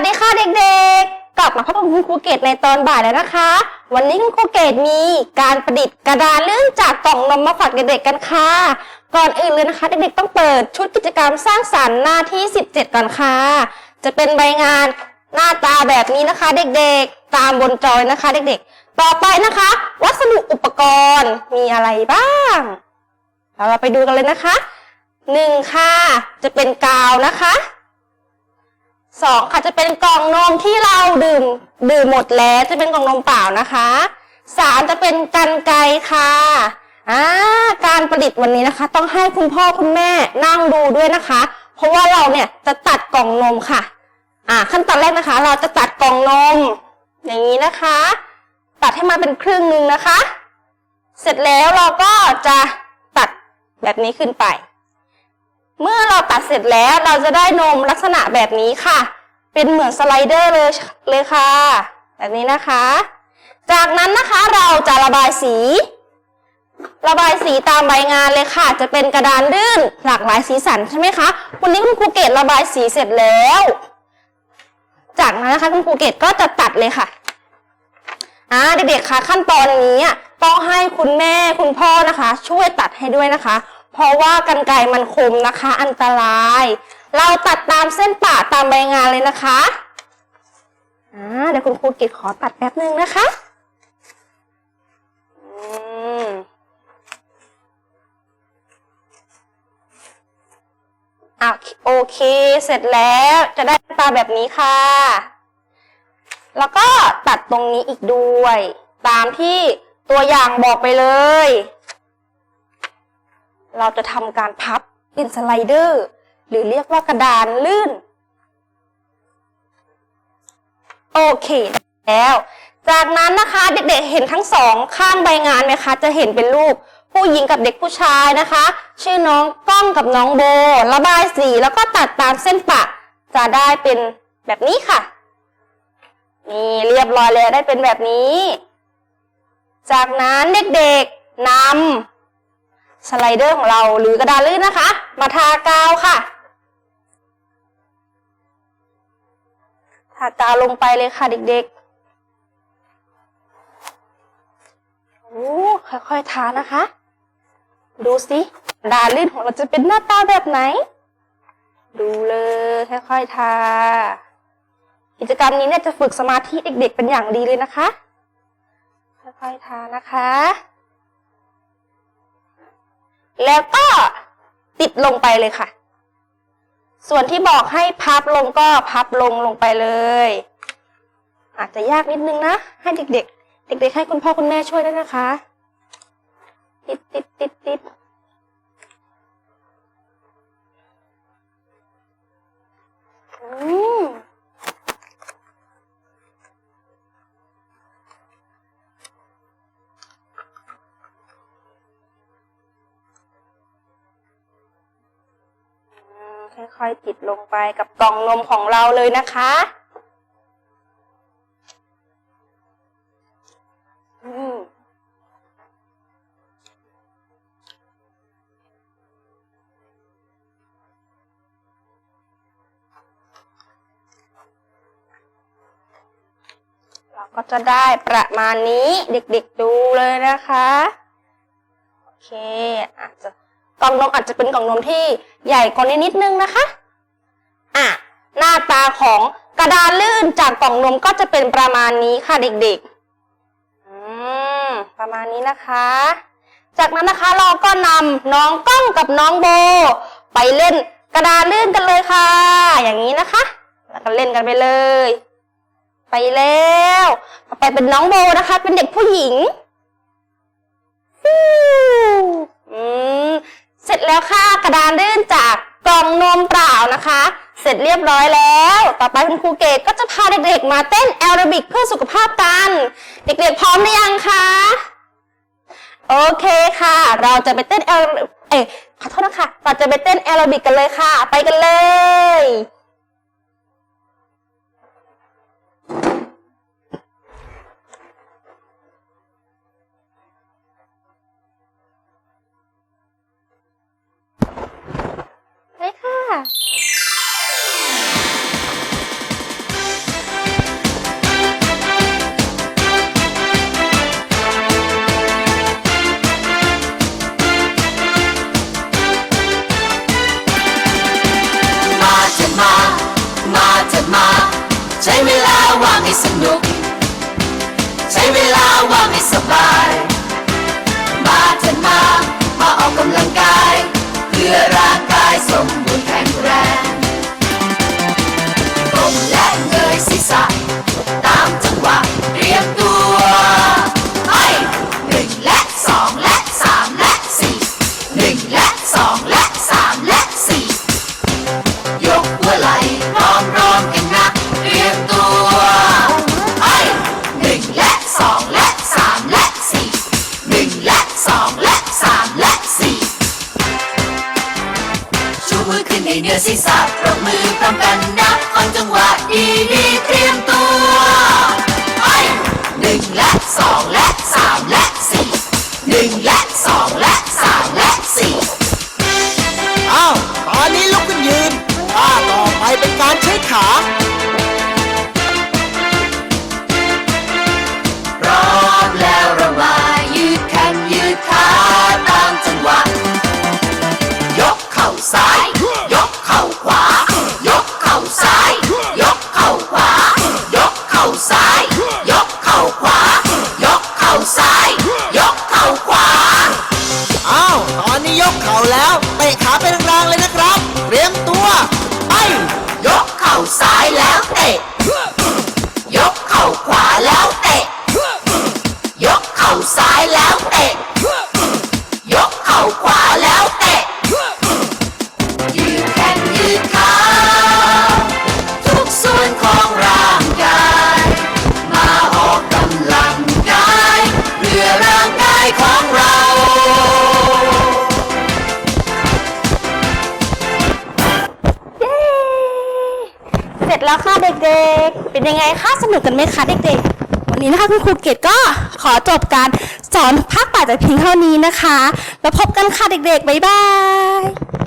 วัสดีค่ะเด็กๆ กลับมาพบกับคุณครูเกตในตอนบ่ายแล้วนะคะ วันนี้คุณครูเกตมีการประดิษฐ์กระดานเลื่อนจากกล่องนมมาฝากเด็กๆกันค่ะ ก่อนอื่นเลยนะคะเด็กๆต้องเปิดชุดกิจกรรมสร้างสรรค์หน้าที่ 17 ก่อนค่ะ จะเป็นใบงานหน้าตาแบบนี้นะคะเด็กๆ ตามบนจอยนะคะ เด็กๆ ต่อไปนะคะ วัสดุอุปกรณ์มีอะไรบ้างเราไปดูกันเลยนะคะหนึ่งค่ะจะเป็นกาวนะคะ สองค่ะจะเป็นกล่องนมที่เราดื่มดื่มหมดแล้วจะเป็นกล่องนมเปล่านะคะสามจะเป็นกันไกค่ะอ่าการประดิษฐ์วันนี้นะคะ ต้องให้คุณพ่อคุณแม่นั่งดูด้วยนะคะ เพราะว่าเราเนี่ยจะตัดกล่องนมค่ะ อ่า ขั้นตอนแรกนะคะ เราจะตัดกล่องนม อย่างนี้นะคะ ตัดให้มันเป็นครึ่งหนึ่งนะคะ เสร็จแล้วเราก็จะตัดแบบนี้ขึ้นไป เมื่อเราตัดเสร็จแล้วเราจะได้นมลักษณะแบบนี้ค่ะ เป็นเหมือนสไลเดอร์เลยเลยค่ะ แบบนี้นะคะ จากนั้นนะคะเราจะระบายสี ระบายสีตามใบงานเลยค่ะ จะเป็นกระดานลื่นหลากหลายสีสันใช่ไหมคะ วันนี้คุณครูเกตระบายสีเสร็จแล้ว จากนั้นนะคะคุณครูเกตก็จะตัดเลยค่ะอ่าเด็กๆคะขั้นตอนนี้ต้องให้คุณแม่คุณพ่อนะคะ ช่วยตัดให้ด้วยนะคะ เพราะว่ากันไกรมันคมนะคะ อันตราย เราตัดตามเส้นป่าตามใบงานเลยนะคะอ่าเดี๋ยวคุณครูเกตขอตัดแป๊บนึงนะคะอืมอะโอเค เสร็จแล้วจะได้ตาแบบนี้ค่ะ แล้วก็ตัดตรงนี้อีกด้วย ตามที่ตัวอย่างบอกไปเลย เราจะทำการพับเป็นสไลเดอร์ หรือเรียกว่ากระดานลื่น โอเคแล้ว จากนั้นนะคะเด็กๆเห็นทั้งสองข้างใบงานไหมคะ จะเห็นเป็นรูปผู้หญิงกับเด็กผู้ชายนะคะ ชื่อน้องก้องกับน้องโบ ระบายสีแล้วก็ตัดตามเส้นปะจะได้เป็นแบบนี้ค่ะ นี่เรียบร้อยแล้วได้เป็นแบบนี้ จากนั้นเด็กๆนำ สไลเดอร์ของเราหรือกระดานลื่นนะคะ มาทากาวค่ะ ทากาวลงไปเลยค่ะเด็กๆ โอ้ค่อยๆทานะคะ ดูสิกระดานลื่นของเราจะเป็นหน้าตาแบบไหน ดูเลยค่อยๆทา กิจกรรมนี้เนี่ยจะฝึกสมาธิเด็กๆเป็นอย่างดีเลยนะคะ ค่อยๆทานะคะ แล้วก็ติดลงไปเลยค่ะ ส่วนที่บอกให้พับลงก็พับลงลงไปเลย อาจจะยากนิดนึงนะ ให้เด็กๆ เด็กๆ ให้คุณพ่อคุณแม่ช่วยด้วยนะคะ ติดติดติดติดอืม ค่อยๆติดลงไปกับกล่องนมของเราเลยนะคะ อืมเราก็จะได้ประมาณนี้เด็กๆดูเลยนะคะ โอเคอาจจะ กล่องนมอาจจะเป็นกล่องนมที่ใหญ่กว่านี้นิดนึงนะคะอะหน้าตาของกระดานลื่นจากกล่องนมก็จะเป็นประมาณนี้ค่ะเด็กๆอืมประมาณนี้นะคะ จากนั้นนะคะเราก็นำน้องก้องกับน้องโบ ไปเล่นกระดานลื่นกันเลยค่ะ อย่างนี้นะคะ แล้วก็เล่นกันไปเลย ไปแล้วต่อไปเป็นน้องโบนะคะ เป็นเด็กผู้หญิงอืม เสร็จแล้วค่ะกระดานลื่นจากกล่องนมเปล่านะคะ เสร็จเรียบร้อยแล้ว ต่อไปคุณครูเกดก็จะพาเด็กๆมาเต้นแอโรบิกเพื่อสุขภาพกัน เด็กๆพร้อมหรือยังคะโอเคค่ะ เราจะไปเต้นแอโรเอ๊ขอโทษนะคะเราจะไปเต้นแอโรบิกกันเลยค่ะ ไปกันเลย ใช้เวลาว่างให้สนุก ใช้เวลาว่างให้สบาย สีสับปรบมือพร้อมกันนะคนจังหวะดี เสร็จแล้วค่ะเด็กๆ เป็นยังไงคะสนุกกันไหมคะเด็กๆ วันนี้นะคะคุณครูเกดก็ขอจบการสอนภาคป่าแต่เพียงเท่านี้นะคะ แล้วพบกันค่ะเด็กๆ บ๊ายบาย